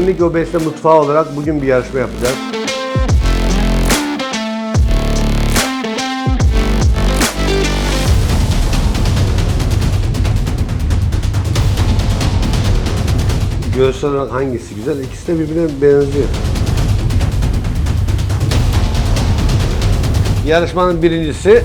Klinik Obezite Mutfağı olarak bugün bir yarışma yapacağız. Görsel olarak hangisi güzel? İkisi de birbirine benziyor. Yarışmanın birincisi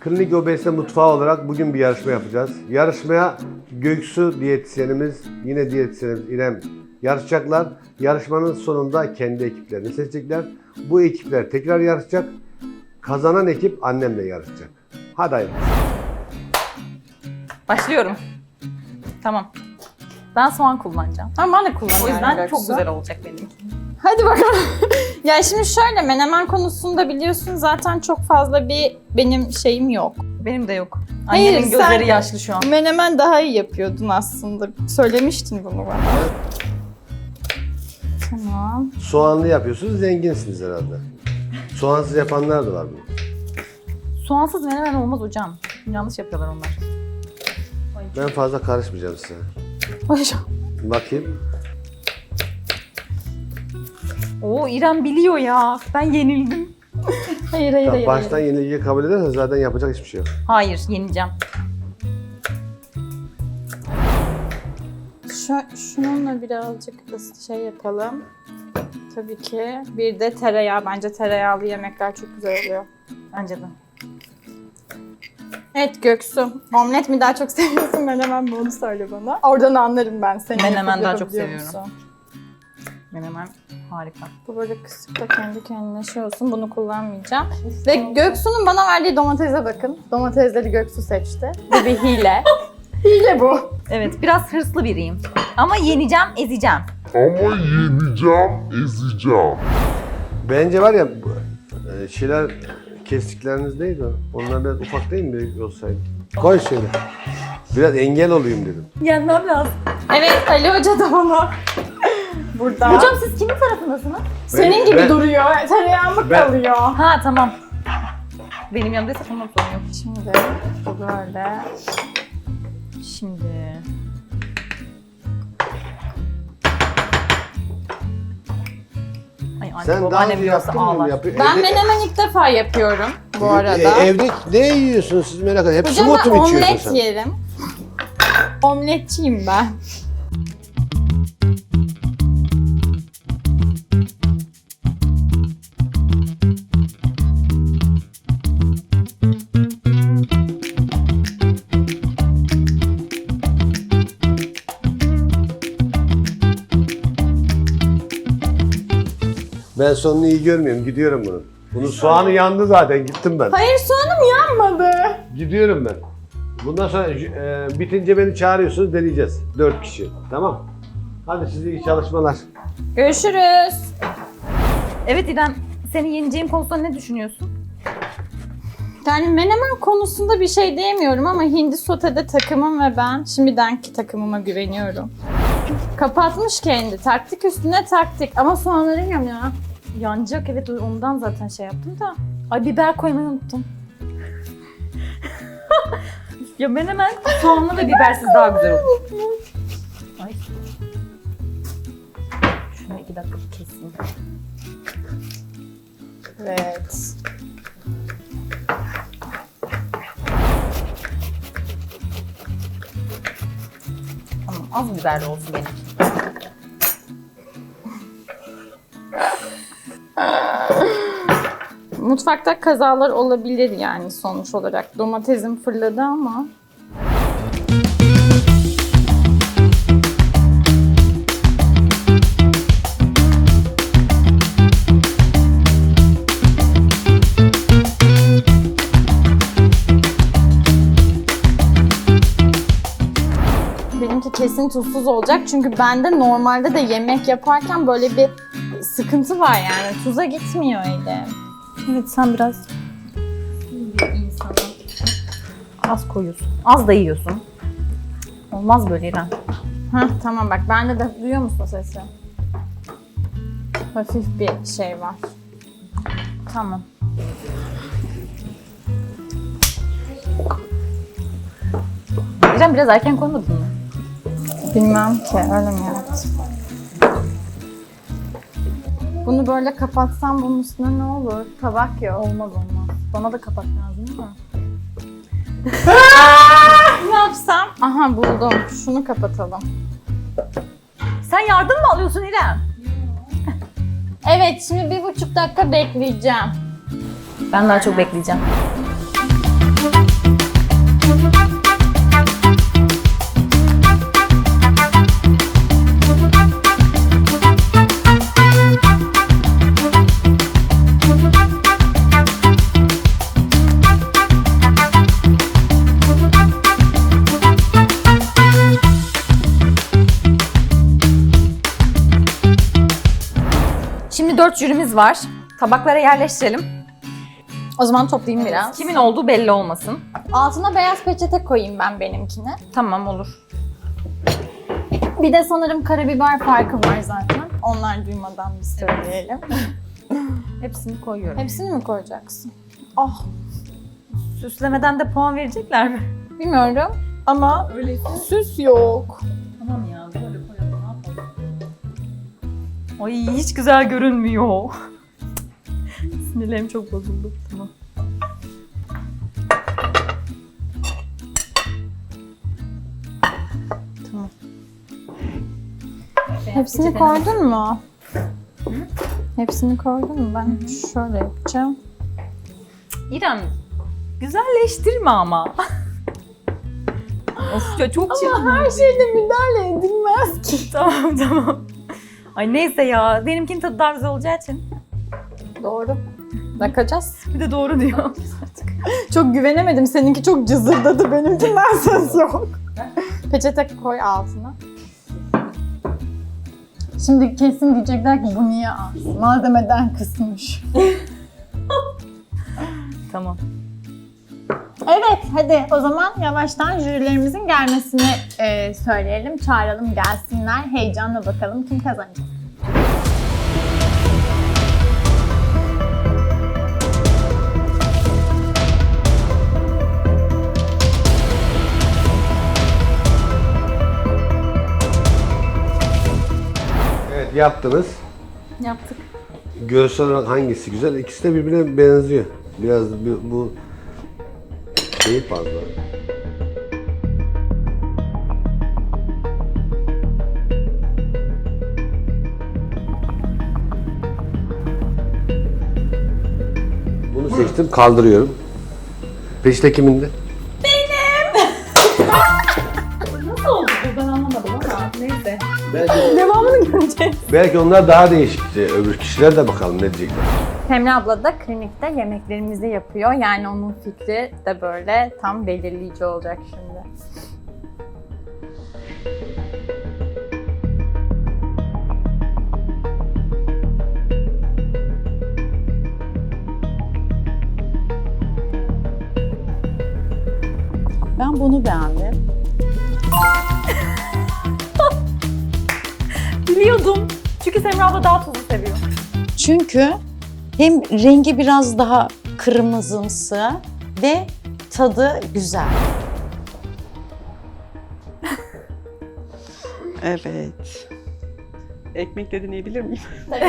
Klinik Obezite Mutfağı olarak bugün bir yarışma yapacağız. Yarışmaya Göksu diyetisyenimiz, yine diyetisyenimiz İrem yarışacaklar. Yarışmanın sonunda kendi ekiplerini seçecekler. Bu ekipler tekrar yarışacak. Kazanan ekip annemle yarışacak. Hadi hayırlısı. Başlıyorum. Tamam. Ben soğan kullanacağım. Ama ben de kullanıyorum. O yüzden çok güzel olacak benimki. Hadi bakalım. ya şimdi şöyle menemen konusunda biliyorsun zaten çok fazla bir benim şeyim yok. Benim de yok. Hayır, Annemin gözleri sen- yaşlı şu an. Menemen daha iyi yapıyordun aslında. Söylemiştin bunu bana. Tamam. Soğanlı yapıyorsunuz, zenginsiniz herhalde. Soğansız yapanlar da var mı? Soğansız menemen olmaz hocam. Yanlış yapıyorlar onlar. Ben fazla karışmayacağım size. Bakayım. Oo İrem biliyor ya. Ben yenildim. Hayır hayır Tamam, hayır. baştan hayır. yenilgiyi kabul edersen zaten yapacak hiçbir şey yok. Hayır yenileceğim. Şu, şununla birazcık ıs- şey yapalım. Tabii ki. Bir de tereyağı. Bence tereyağlı yemekler çok güzel oluyor. Bence de. Evet Göksu. Omlet mi daha çok seviyorsun menemen mi onu söyle bana. Oradan anlarım ben seni. Menemen daha çok seviyorum. musun? Menemen harika. Bu böyle kısık da kendi kendine şey olsun. Bunu kullanmayacağım. Ve Göksu'nun bana verdiği domatese bakın. Domatesleri Göksu seçti. Bu bir hile. hile bu. Evet biraz hırslı biriyim. Ama yeneceğim, ezeceğim. Ama yeneceğim, ezeceğim. Bence var ya bu, e, şeyler kestikleriniz neydi o? Onlar biraz ufak değil mi büyük olsaydı? Koy şöyle. Biraz engel olayım dedim. Yenmem lazım. Evet Ali Hoca da bana burada. Hocam siz kimin tarafındasınız? senin gibi Ben- duruyor. Tereyağı mı Ben- kalıyor? Ha tamam. Benim yanımdaysa tamam sorun yok. Şimdi bu böyle. Şimdi... anne Sen daha babaannem önce yaptın mı? ağlar. Yapı- Ben evde- menemen ilk defa yapıyorum bu arada. E, evde ne yiyorsunuz siz merak ediyorum. Hep Hocam smoothie ben mi içiyorsun omlet sen? yerim. Omletçiyim ben. Ben sonunu iyi görmüyorum. Gidiyorum bunun. Bunun soğanı yandı zaten. Gittim ben. Hayır soğanım yanmadı. Gidiyorum ben. Bundan sonra e, bitince beni çağırıyorsunuz deneyeceğiz. Dört kişi. Tamam. Hadi size iyi çalışmalar. Görüşürüz. Evet İrem, seni yeneceğim konusunda ne düşünüyorsun? Yani menemen konusunda bir şey diyemiyorum ama hindi sotede takımım ve ben şimdidenki takımıma güveniyorum. Kapatmış kendi. Taktik üstüne taktik. Ama soğanları yanıyor. Yanacak evet ondan zaten şey yaptım da. Ay biber koymayı unuttum. ya menemen soğanlı ve bibersiz daha güzel olur. Ay. Şunu iki dakika keseyim. Evet. Tamam az biberli olsun benim. Mutfakta kazalar olabilir yani sonuç olarak. Domatesim fırladı ama. Benimki kesin tuzsuz olacak çünkü bende normalde de yemek yaparken böyle bir sıkıntı var yani. Tuza gitmiyor elim. Evet sen biraz az koyuyorsun. Az da yiyorsun. Olmaz böyle İrem. Heh, tamam bak bende de duyuyor musun sesi? hafif bir şey var. Tamam. İrem biraz erken koymadın mı? Bilmem ki öyle mi yaptım? Bunu böyle kapatsam bunun üstüne ne olur? Tabak yok. Olmaz olmaz. Bana da kapak lazım ama. Ne yapsam? Aha buldum. Şunu kapatalım. Sen yardım mı alıyorsun İrem? Evet şimdi bir buçuk dakika bekleyeceğim. Ben daha çok bekleyeceğim. Dört jürimiz var. Tabaklara yerleştirelim. O zaman toplayayım biraz. Kimin olduğu belli olmasın. Altına beyaz peçete koyayım ben benimkine. Tamam olur. Bir de sanırım karabiber farkı var zaten. Onlar duymadan bir söyleyelim. Hepsini koyuyorum. Hepsini mi koyacaksın? Ah Süslemeden de puan verecekler mi? bilmiyorum ama süs yok. Ay hiç güzel görünmüyor. Sinirlerim çok bozuldu. Tamam. Tamam. Hepsini koydun mu? Hepsini koydun mu? Ben şöyle yapacağım. İrem güzelleştirme ama. of ya çok çirkin. her şeyde müdahale edilmez ki. Tamam tamam. Ay neyse ya benimkinin tadı daha güzel olacağı için. Doğru. Bakacağız. Bir de doğru diyor. Çok güvenemedim. Seninki çok cızırdadı. Benimkinden ses yok. Peçete koy altına. Şimdi kesin diyecekler ki bu niye az? Malzemeden kısmış. tamam. Evet hadi o zaman yavaştan jürilerimizin gelmesini e, söyleyelim. Çağıralım gelsinler. Heyecanla bakalım kim kazanacak. Yaptınız. Yaptık. Görsel olarak hangisi güzel? İkisi de birbirine benziyor. Biraz bu, bu şey fazla. Bunu seçtim, kaldırıyorum. Peşte kimindi? Belki onlar daha değişikti. Öbür kişiler de bakalım ne diyecekler. Semra abla da klinikte yemeklerimizi yapıyor. Yani onun fikri de böyle tam belirleyici olacak şimdi. Ben bunu beğendim. Biliyordum. Çünkü Semra abla daha tuzlu seviyor. Çünkü hem rengi biraz daha kırmızımsı ve tadı güzel. Evet. Ekmekle deneyebilir miyim?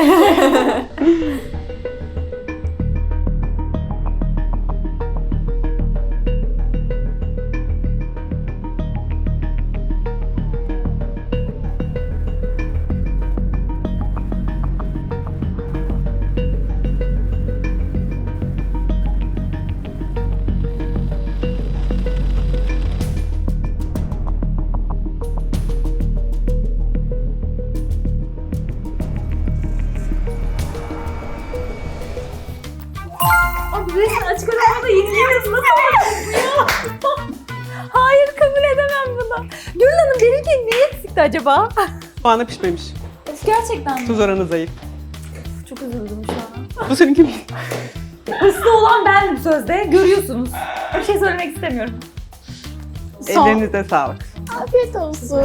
edemem bunu. Gül Hanım benimki ne eksikti acaba? Soğanı pişmemiş. Gerçekten Tuz oranı zayıf. Çok üzüldüm şu an. Bu seninki mi? Hırslı olan bendim sözde. Görüyorsunuz. Bir şey söylemek istemiyorum. Son. Ellerinize sağlık. Afiyet olsun.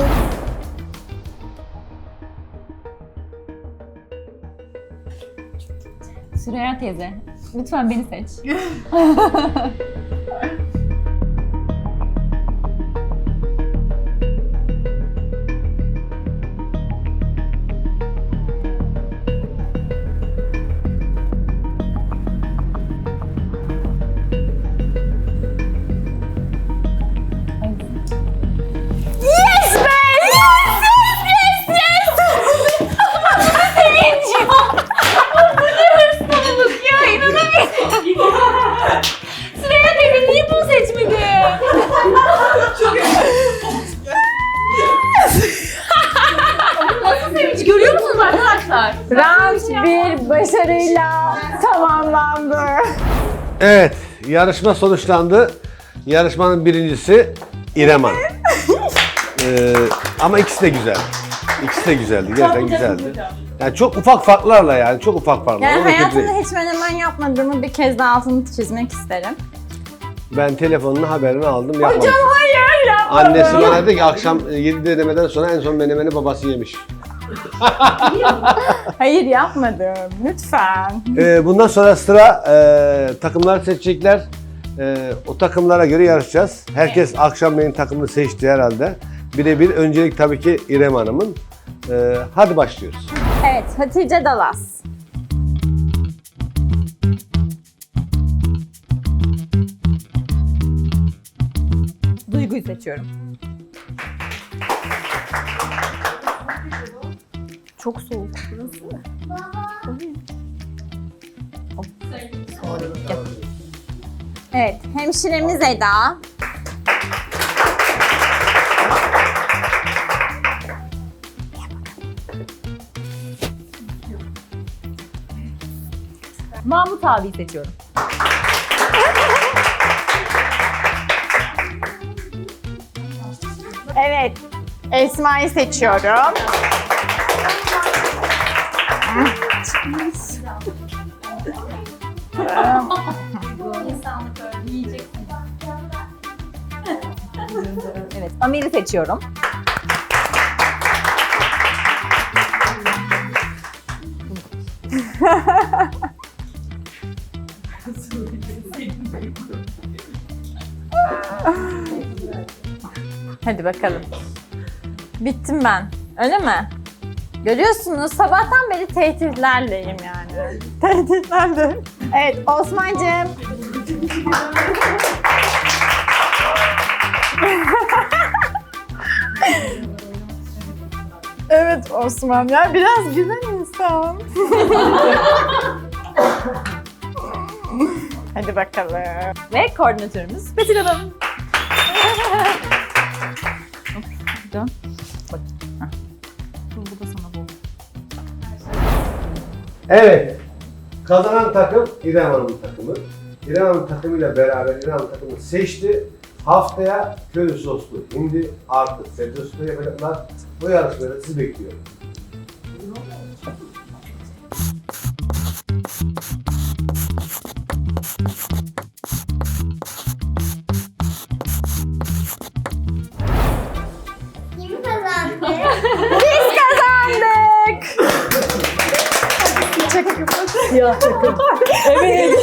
Süreyya teyze, lütfen beni seç. Evet, yarışma sonuçlandı. Yarışmanın birincisi İrem Hanım. Ee, ama ikisi de güzel. İkisi de güzeldi, gerçekten güzeldi. Yani çok ufak farklarla yani, çok ufak farklarla. Yani O da kötü hayatımda değil. hiç menemen yapmadığımı bir kez daha altını çizmek isterim. Ben telefonunu haberini aldım, yapmadım. Hayır yapmadım. Annesi bana dedi ki akşam 7 denemeden sonra en son menemeni babası yemiş. Hayır yapmadım. Lütfen. Ee, bundan sonra sıra e, takımlar seçecekler. E, o takımlara göre yarışacağız. Herkes akşam benim takımını seçti herhalde. Birebir öncelik tabii ki İrem Hanım'ın. E, hadi başlıyoruz. Evet Hatice Dalas. Duyguyu seçiyorum. Çok soğuk Evet hemşiremiz Eda. Mahmut abi seçiyorum. Evet Esma'yı seçiyorum. Amir'i seçiyorum. Hadi bakalım. Bittim ben. Öyle mi? Görüyorsunuz sabahtan beri tehditlerleyim yani. Tehditlerle. Evet Osman'cığım. evet Osman ya biraz güzel insan. Hadi bakalım. Ve koordinatörümüz Betül Hanım. Dön. Bak. Heh. Bu bu da sana bu. Evet. Kazanan takım İrem Hanım'ın takımı. İrem Hanım takımıyla beraber İrem Hanım takımı seçti. Haftaya köri soslu hindi artı sebze soslu yapacaklar. Bu yarışmada sizi bekliyorum. Biz kazandık. Siyah takım. evet.